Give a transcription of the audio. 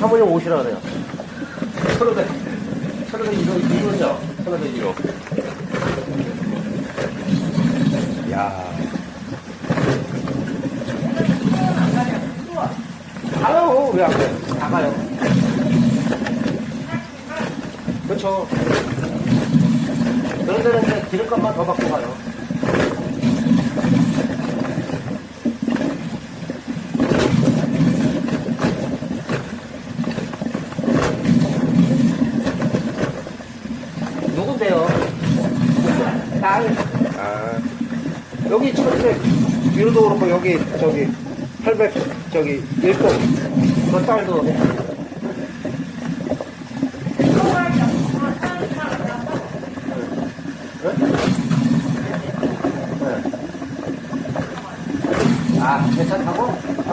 사모님 오시라 그래요. 천오백, 천오백 1호, 1호죠? 천오백 1호. 야 가요. 왜안 가요? 다 가요. 그렇죠. 그런 데는 이제 기름값만 더 받고 가요. 누군데요? 딸. 아. 여기 1100, 유로도 그렇고, 여기, 저기, 800, 저기, 일동. 그 딸도. 네? 아, 괜찮다고?